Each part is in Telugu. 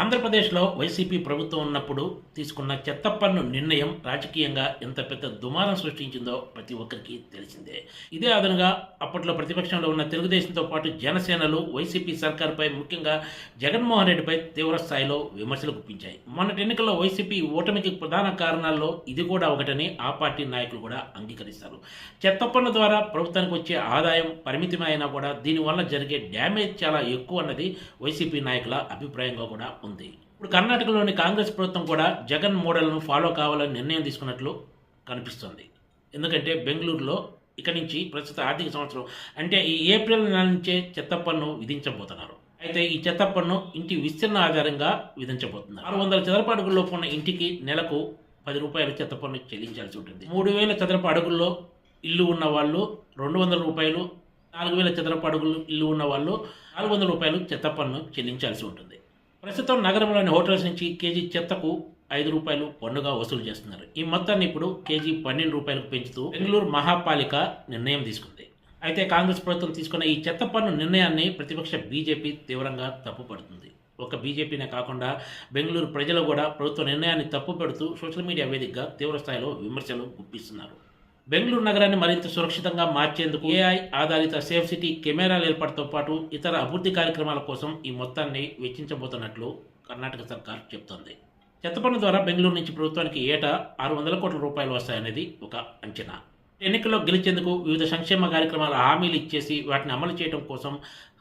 ఆంధ్రప్రదేశ్లో వైసీపీ ప్రభుత్వం ఉన్నప్పుడు తీసుకున్న చెత్త పన్ను నిర్ణయం రాజకీయంగా ఎంత పెద్ద దుమారం సృష్టించిందో ప్రతి ఒక్కరికి తెలిసిందే. ఇదే అదనంగా అప్పట్లో ప్రతిపక్షంలో ఉన్న తెలుగుదేశంతో పాటు జనసేనలు వైసీపీ సర్కార్పై ముఖ్యంగా జగన్మోహన్ రెడ్డిపై తీవ్ర స్థాయిలో విమర్శలు గుప్పించాయి. మొన్నటి ఎన్నికల్లో వైసీపీ ఓటమికి ప్రధాన కారణాల్లో ఇది కూడా ఒకటని ఆ పార్టీ నాయకులు కూడా అంగీకరిస్తారు. చెత్త పన్ను ద్వారా ప్రభుత్వానికి వచ్చే ఆదాయం పరిమితమైనా కూడా దీనివల్ల జరిగే డ్యామేజ్ చాలా ఎక్కువ అన్నది వైసీపీ నాయకుల అభిప్రాయంగా కూడా ఉంది. ఇప్పుడు కర్ణాటకలోని కాంగ్రెస్ ప్రభుత్వం కూడా జగన్ మోడల్ను ఫాలో కావాలని నిర్ణయం తీసుకున్నట్లు కనిపిస్తుంది. ఎందుకంటే బెంగళూరులో ఇక నుంచి ప్రస్తుత ఆర్థిక సంవత్సరం అంటే ఈ ఏప్రిల్ నెల నుంచే చెత్త పన్ను విధించబోతున్నారు. అయితే ఈ చెత్త పన్ను ఇంటి విస్తీర్ణ ఆధారంగా విధించబోతున్నారు. ఆరు వందల చదరపు అడుగుల్లో ఉన్న ఇంటికి నెలకు పది రూపాయల చెత్త పన్ను చెల్లించాల్సి ఉంటుంది. మూడు వేల చదరపు అడుగుల్లో ఇల్లు ఉన్న వాళ్ళు రెండు వందల రూపాయలు నాలుగు వేల చదరపు అడుగులు ఇల్లు ఉన్న వాళ్ళు నాలుగు వందల రూపాయలు చెత్త పన్ను చెల్లించాల్సి ఉంటుంది. ప్రస్తుతం నగరంలోని హోటల్స్ నుంచి కేజీ చెత్తకు ఐదు రూపాయలు పన్నుగా వసూలు చేస్తున్నారు. ఈ మొత్తాన్ని ఇప్పుడు కేజీ పన్నెండు రూపాయలకు పెంచుతూ బెంగళూరు మహాపాలిక నిర్ణయం తీసుకుంది. అయితే కాంగ్రెస్ ప్రభుత్వం తీసుకున్న ఈ చెత్త పన్ను నిర్ణయాన్ని ప్రతిపక్ష బీజేపీ తీవ్రంగా తప్పుపడుతుంది. ఒక బీజేపీనే కాకుండా బెంగళూరు ప్రజలు కూడా ప్రభుత్వ నిర్ణయాన్ని తప్పుపెడుతూ సోషల్ మీడియా వేదికగా తీవ్ర స్థాయిలో విమర్శలు గుప్పిస్తున్నారు. బెంగళూరు నగరాన్ని మరింత సురక్షితంగా మార్చేందుకు ఏఐ ఆధారిత సేఫ్ సిటీ కెమెరాల ఏర్పాటుతో పాటు ఇతర అభివృద్ధి కార్యక్రమాల కోసం ఈ మొత్తాన్ని వెచ్చించబోతున్నట్లు కర్ణాటక సర్కార్ చెబుతోంది చెత్త పన్ను ద్వారా బెంగళూరు నుంచి ప్రభుత్వానికి ఏటా ఆరు వందల కోట్ల రూపాయలు వస్తాయనేది ఒక అంచనా. ఎన్నికల్లో గెలిచేందుకు వివిధ సంక్షేమ కార్యక్రమాల హామీలు ఇచ్చేసి వాటిని అమలు చేయడం కోసం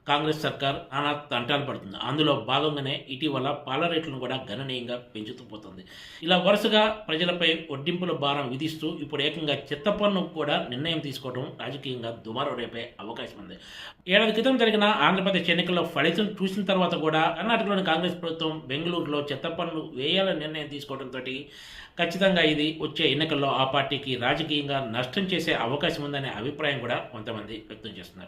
కాంగ్రెస్ సర్కార్ నానా తంటాలు పడుతుంది. అందులో భాగంగానే ఇటీవల పాల రేట్లను కూడా గణనీయంగా పెంచుతూ పోతుంది. ఇలా వరుసగా ప్రజలపై వడ్డింపుల భారం విధిస్తూ ఇప్పుడు ఏకంగా చెత్త పన్ను కూడా నిర్ణయం తీసుకోవడం రాజకీయంగా దుమారం రేపే అవకాశం ఉంది. ఏడాది క్రితం జరిగిన ఆంధ్రప్రదేశ్ ఎన్నికల్లో ఫలితం చూసిన తర్వాత కూడా కర్ణాటకలోని కాంగ్రెస్ ప్రభుత్వం బెంగళూరులో చెత్త పన్ను వేయాలని నిర్ణయం తీసుకోవడంతో ఖచ్చితంగా ఇది వచ్చే ఎన్నికల్లో ఆ పార్టీకి రాజకీయంగా నష్టం చేసే అవకాశం ఉందనే అభిప్రాయం కూడా కొంతమంది వ్యక్తం చేస్తున్నారు.